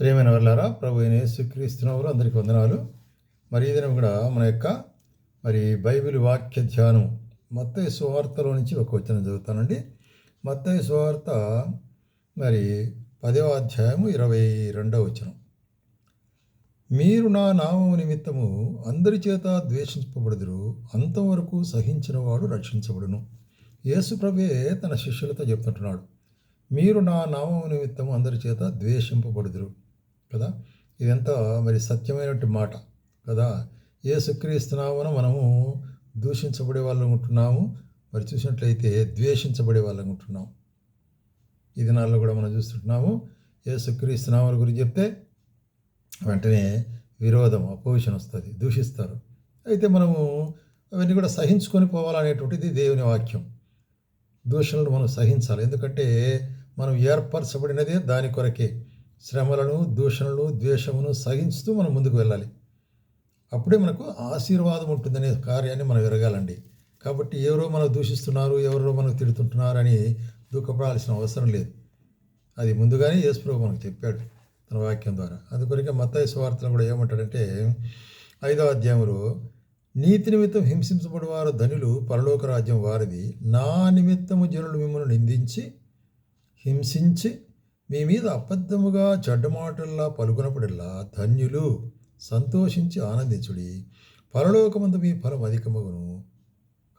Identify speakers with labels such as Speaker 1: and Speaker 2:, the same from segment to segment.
Speaker 1: ప్రేమైన వాళ్ళారా ప్రభు అయిన యేసుక్రీస్తునవారు అందరికీ వందనాలు. మరి ఈ దినం కూడా మన యొక్క మరి బైబిల్ వాక్య ధ్యానం మత్తయి సువార్తలో నుంచి ఒక వచ్చిన చదువుతానండి. మత్తయి సువార్త మరి పదవ అధ్యాయము ఇరవై రెండవ వచనం. మీరు నా నామము నిమిత్తము అందరి చేత ద్వేషింపబడుదురు అంతవరకు సహించిన వాడు రక్షించబడును. యేసు ప్రభే తన శిష్యులతో చెప్తుంటున్నాడు మీరు నా నామము నిమిత్తము అందరి చేత ద్వేషింపబడుదురు. కదా? ఇదంతా మరి సత్యమైనటువంటి మాట కదా? ఏ యేసుక్రీస్తునామన మనము దూషించబడే వాళ్ళం ఉంటున్నాము. మరి చూసినట్లయితే ద్వేషించబడే వాళ్ళం ఉంటున్నాము. ఈ దినాల్లో కూడా మనం చూస్తుంటున్నాము. యేసుక్రీస్తునామల గురించి చెప్తే వెంటనే విరోధం అపోజిషన్ వస్తుంది దూషిస్తారు. అయితే మనము అవన్నీ కూడా సహించుకొని పోవాలనేటువంటిది దేవుని వాక్యం. దూషణలు మనం సహించాలి. ఎందుకంటే మనం ఏర్పరచబడినదే దాని కొరకే. శ్రమలను దూషణలు ద్వేషమును సహించుతూ మనం ముందుకు వెళ్ళాలి. అప్పుడే మనకు ఆశీర్వాదం ఉంటుందనే కార్యాన్ని మనం ఎరగాలండి. కాబట్టి ఎవరో మనం దూషిస్తున్నారు ఎవరో మనకు తిడుతుంటున్నారు అని దుఃఖపడాల్సిన అవసరం లేదు. అది ముందుగానే యేసుప్రభు మనకు చెప్పాడు తన వాక్యం ద్వారా. అందుకొరకే మత్తాయి స్వార్థలు కూడా ఏమంటాడంటే ఐదో అధ్యాయంలో నీతి నిమిత్తం హింసించబడి వారు ధనులు పరలోక రాజ్యం వారిది. నా నిమిత్తము జనులు మిమ్మల్ని నిందించి హింసించి మీ మీద అబద్ధముగా చెడ్డమాటల్లా పలుకునప్పుడల్లా ధన్యులు సంతోషించి ఆనందించుడి. పరలోకమందు మీ ఫలం అధికమగును.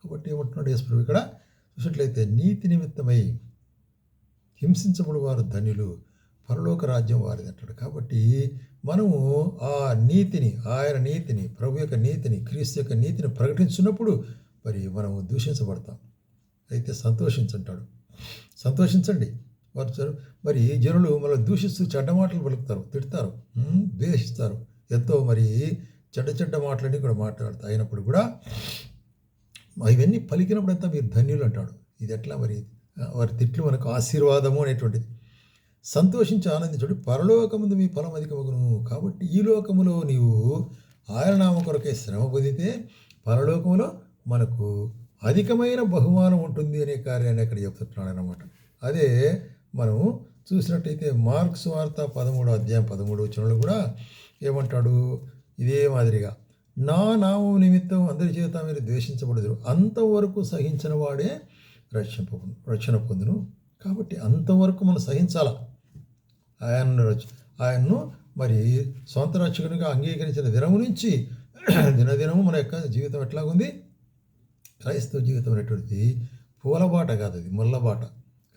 Speaker 1: కాబట్టి ఏమంటున్నాడు యేసుప్రభు ఇక్కడ? చూసినట్లయితే నీతి నిమిత్తమై హింసించబడు వారు ధన్యులు పరలోక రాజ్యం వారిది అంటాడు. కాబట్టి మనము ఆ నీతిని ఆయన నీతిని ప్రభు యొక్క నీతిని క్రీస్తు యొక్క నీతిని ప్రకటించినప్పుడు మరి మనము దూషించబడతాం. అయితే సంతోషించంటాడు సంతోషించండి. వారు మరి జనులు మళ్ళీ దూషిస్తూ చెడ్డ మాటలు పలుకుతారు తిడతారు ద్వేషిస్తారు. ఎంతో మరి చెడ్డ చెడ్డ మాటలన్నీ కూడా మాట్లాడతారు. అయినప్పుడు కూడా ఇవన్నీ పలికినప్పుడు అంతా మీరు ధన్యులు అంటాడు. ఇది ఎట్లా మరి? వారి తిట్లు మనకు ఆశీర్వాదము అనేటువంటిది. సంతోషించి ఆనందించడు. పరలోకముందు మీ ఫలం అధికమగును. కాబట్టి ఈ లోకములో నీవు ఆయన నామ కొరకే శ్రమ పొందితే పరలోకములో మనకు అధికమైన బహుమానం ఉంటుంది అనే కార్యాన్ని అక్కడ చెప్తున్నాడు అనమాట అదే మనం చూసినట్టయితే మార్క్స్ వార్త పదమూడో అధ్యాయం పదమూడు వచనంలో కూడా ఏమంటాడు? ఇదే మాదిరిగా నా నామం నిమిత్తం అందరి చేత మీరు ద్వేషించబడదు అంతవరకు సహించిన వాడే రక్షణ రక్షణ పొందును. కాబట్టి అంతవరకు మనం సహించాలా? ఆయన్ను రచ- ఆయన్ను మరి సొంత రక్షకునిగా అంగీకరించిన దినము నుంచి దినదినము మన యొక్క జీవితం ఎట్లాగుంది? క్రైస్తవ జీవితం అనేటువంటిది పూలబాట కాదు అది ముళ్ళబాట.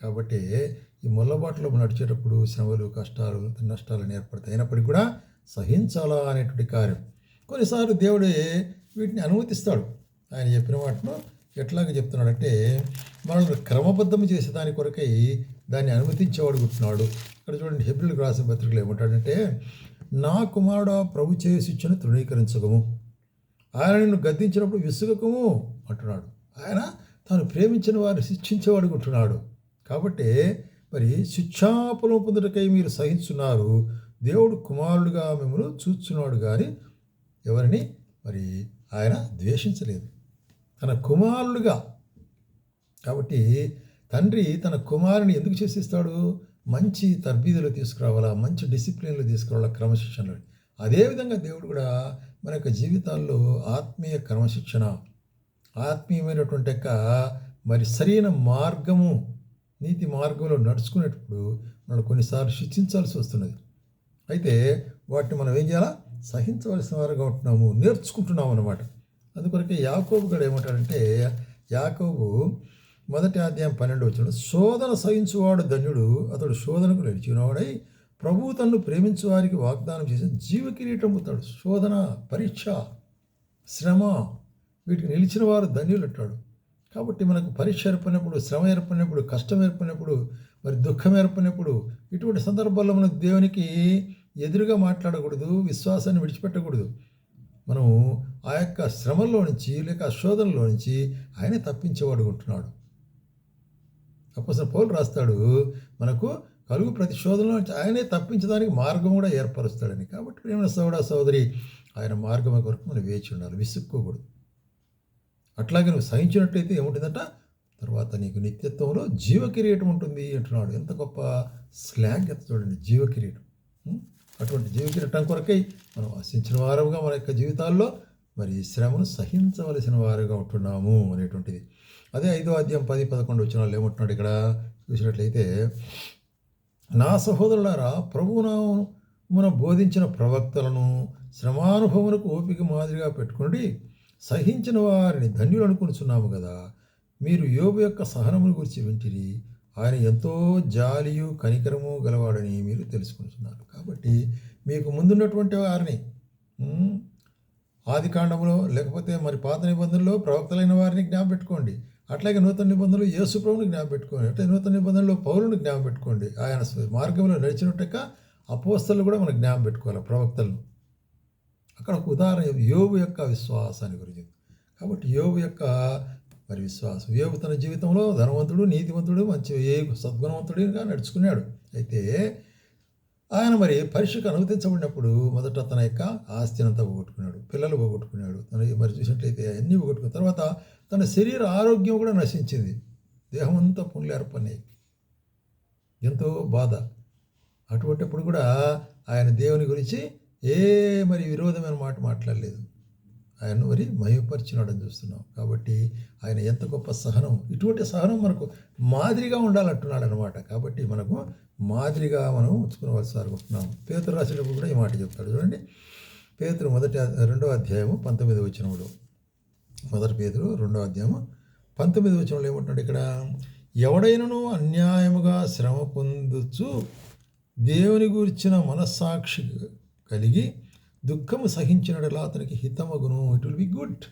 Speaker 1: కాబట్టి ఈ ముళ్ళబాటలో నడిచేటప్పుడు శ్రమలు కష్టాలు నష్టాలు ఏర్పడతాయి. అయినప్పటికీ కూడా సహించాలా అనేటువంటి కార్యం. కొన్నిసార్లు దేవుడే వీటిని అనుమతిస్తాడు. ఆయన చెప్పిన వాటిను ఎట్లాగ చెప్తున్నాడంటే మనల్ని క్రమబద్ధం చేసే దాని కొరకై దాన్ని అనుమతించేవాడు కూర్చున్నాడు ఇక్కడ చూడండి హెబ్రిల్ రాసిన పత్రికలు ఏమంటాడంటే నా కుమారుడు ప్రభు చేసి తృణీకరించకము. ఆయన నిన్ను గద్దించినప్పుడు విసుగకము అంటున్నాడు. ఆయన తాను ప్రేమించిన వారిని శిక్షించేవాడు ఉంటున్నాడు కాబట్టి మరి శిక్షాపలం పొందుటకై మీరు సహించున్నారు. దేవుడు కుమారుడుగా మిమ్మల్ని చూస్తున్నాడు కానీ ఎవరిని మరి ఆయన ద్వేషించలేదు. తన కుమారుడుగా. కాబట్టి తండ్రి తన కుమారుని ఎందుకు చేసిస్తాడు? మంచి తర్బీదులు తీసుకురావాలా? మంచి డిసిప్లిన్లు తీసుకురావాలా? క్రమశిక్షణలు. అదేవిధంగా దేవుడు కూడా మన యొక్క జీవితాల్లో ఆత్మీయ క్రమశిక్షణ ఆత్మీయమైనటువంటి యొక్క మరి సరైన మార్గము నీతి మార్గంలో నడుచుకునేటప్పుడు మనం కొన్నిసార్లు శిక్షించాల్సి వస్తున్నది. అయితే వాటిని మనం ఏం చేయాలా? సహించవలసిన వారుగా ఉంటున్నాము నేర్చుకుంటున్నాము అనమాట అందుకొరకే యాకోబు గడు ఏమంటాడంటే యాకోబు మొదటి అధ్యాయం పన్నెండు వచ్చిన శోధన సహించువాడు ధన్యుడు అతడు శోధనకు నడిచినవాడై ప్రభువు తన్ను ప్రేమించు వారికి వాగ్దానం చేసి జీవ కిరీటం శోధన పరీక్ష శ్రమ వీటికి నిలిచిన వారు ధన్యులు అంటాడు కాబట్టి మనకు పరీక్ష ఏర్పడినప్పుడు శ్రమ ఏర్పడినప్పుడు కష్టం ఏర్పడినప్పుడు మరి దుఃఖం ఏర్పడినప్పుడు ఇటువంటి సందర్భాల్లో మనకు దేవునికి ఎదురుగా మాట్లాడకూడదు విశ్వాసాన్ని విడిచిపెట్టకూడదు. మనం ఆ యొక్క శ్రమల్లో నుంచి లేక శోధనలో నుంచి ఆయనే తప్పించేవాడు ఉంటున్నాడు. అప్పసిన పౌలు రాస్తాడు మనకు కలుగు ప్రతి శోధనలో నుంచి ఆయనే తప్పించడానికి మార్గం కూడా ఏర్పరుస్తాడని. కాబట్టి ప్రేమ సోదర సోదరి ఆయన మార్గం కొరకు మనం వేచి ఉండాలి విసుక్కోకూడదు. అట్లాగే నువ్వు సహించినట్లయితే ఏముంటుందట? తర్వాత నీకు నిత్యత్వంలో జీవకిరీటం ఉంటుంది అంటున్నాడు. ఎంత గొప్ప స్లాంగ్ ఎంత చూడండి. జీవకిరీటం. అటువంటి జీవకిరీటం కొరకై మనం ఆశించిన వారుగా మన యొక్క జీవితాల్లో మరి శ్రమను సహించవలసిన వారుగా ఉంటున్నాము అనేటువంటిది. అదే ఐదో అధ్యాయం పది పదకొండు వచ్చిన వాళ్ళు ఏమంటున్నాడు ఇక్కడ? చూసినట్లయితే నా సహోదరులారా ప్రభువున బోధించిన ప్రవక్తలను శ్రమానుభవములకు ఓపిక మాదిరిగా పెట్టుకోండి సహించిన వారిని ధన్యులు అనుకుంటున్నాము కదా. మీరు యోబు యొక్క సహనమును గురించి వింటిరి. ఆయన ఎంతో జాలియు కనికరము గలవాడని మీరు తెలుసుకుంటున్నారు కాబట్టి మీకు ముందున్నటువంటి వారిని ఆది కాండంలో లేకపోతే మరి పాత నిబంధనలో ప్రవక్తలైన వారిని జ్ఞాపకం పెట్టుకోండి. అట్లాగే నూతన నిబంధనలు యేసుప్రభుని ప్రభుని పెట్టుకోండి. అట్లే నూతన నిబంధనలో పౌరుని జ్ఞాపకం పెట్టుకోండి. ఆయన మార్గంలో నడిచినట్టుగా అపోస్తలు కూడా మనం జ్ఞాపం పెట్టుకోవాలి ప్రవక్తలను. అక్కడ ఒక ఉదాహరణ యోగు యొక్క విశ్వాసాన్ని గురించి కాబట్టి యోగు యొక్క మరి విశ్వాసం. యోగు తన జీవితంలో ధనవంతుడు నీతివంతుడు మంచి ఏ సద్గుణవంతుడిగా నడుచుకున్నాడు. అయితే ఆయన మరి పరీక్షకు అనుమతించబడినప్పుడు మొదట తన యొక్క ఆస్తిని అంతా పోగొట్టుకున్నాడు. పిల్లలు పోగొట్టుకున్నాడు. తన మరి చూసినట్లయితే అన్నీ పోగొట్టుకున్న తర్వాత తన శరీర ఆరోగ్యం కూడా నశించింది. దేహం అంతా పుండ్లు ఏర్పడినాయి. ఎంతో బాధ. అటువంటిప్పుడు కూడా ఆయన దేవుని గురించి ఏ మరి విరోధమైన మాట మాట్లాడలేదు. ఆయన మరి మయపరిచినాడని చూస్తున్నాం. కాబట్టి ఆయన ఎంత గొప్ప సహనం. ఇటువంటి సహనం మనకు మాదిరిగా ఉండాలంటున్నాడు అనమాట కాబట్టి మనకు మాదిరిగా మనం ఉంచుకోవాల్సి అనుకుంటున్నాం పేతురు రాసేటప్పుడు కూడా ఈ మాట చెప్తాడు. చూడండి. పేతురు మొదటి రెండో అధ్యాయము పంతొమ్మిది వచ్చినప్పుడు మొదటి పేతురు రెండో అధ్యాయము పంతొమ్మిది వచ్చినప్పుడు ఏమంటున్నాడు ఇక్కడ? ఎవడైనను అన్యాయముగా శ్రమ పొందుచు దేవుని గురించిన మనస్సాక్షి కలిగి దుఃఖము సహించినడలా అతనికి హితమగును. ఇట్ విల్ బి గుడ్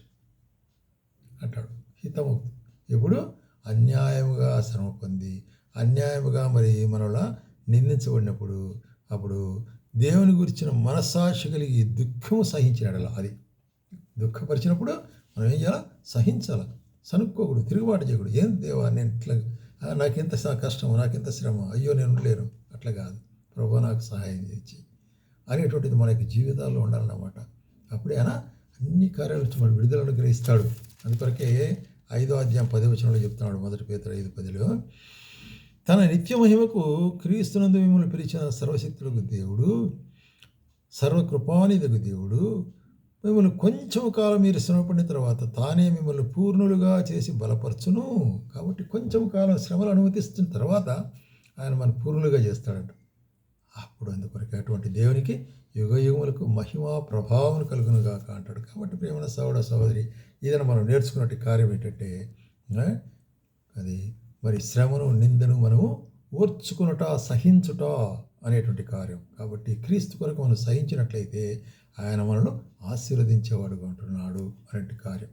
Speaker 1: అంటాడు. హితమవుతుంది ఎప్పుడు? అన్యాయముగా శ్రమ పొంది అన్యాయముగా మరి మనలా నిందించబడినప్పుడు అప్పుడు దేవుని గురించిన మనస్సాక్షి కలిగి దుఃఖము సహించినడలా అది. దుఃఖపరిచినప్పుడు మనం ఏం చేయాలి? సహించాలి? సనుక్కోకూడదు తిరుగుబాటు చేయకూడదు. ఏం దేవా నేను ఇట్లా నాకెంత కష్టము నాకెంత శ్రమ? అయ్యో నేను ఉండలేను. అట్లా కాదు. ప్రభు నాకు సహాయం చేయించి అనేటువంటిది మనకి జీవితాల్లో ఉండాలన్నమాట. అప్పుడే అయినా అన్ని కార్యాలు మన విడుదలను గ్రహిస్తాడు అందుకొరకే ఐదో అధ్యాయం పది వచనంలో చెప్తున్నాడు మొదటి పేతురు ఐదు పదిలో. తన నిత్య మహిమకు క్రీస్తునందు మిమ్మల్ని పిలిచిన సర్వశక్తులకు దేవుడు సర్వకృపానిదకు దేవుడు మిమ్మల్ని కొంచెం కాలం మీరు శ్రమపడిన తర్వాత తానే మిమ్మల్ని పూర్ణులుగా చేసి బలపరచును. కాబట్టి కొంచెం కాలం శ్రమలు అనుమతిస్తున్న తర్వాత ఆయన మన పూర్ణులుగా చేస్తాడంట. అప్పుడు అందుకొరకు అటువంటి దేవునికి యుగ యుగములకు మహిమ ప్రభావం కలుగునుగాక అంటాడు. కాబట్టి ప్రేమన సోదర సహోదరి ఏదైనా మనం నేర్చుకున్నట్టు కార్యం ఏంటంటే అది మరి శ్రమను నిందను మనము ఓర్చుకునుట సహించుట అనేటువంటి కార్యం. కాబట్టి క్రీస్తు కొరకు మనం సహించినట్లయితే ఆయన మనను ఆశీర్వదించేవాడుగా ఉంటున్నాడు అనేటువంటి కార్యం.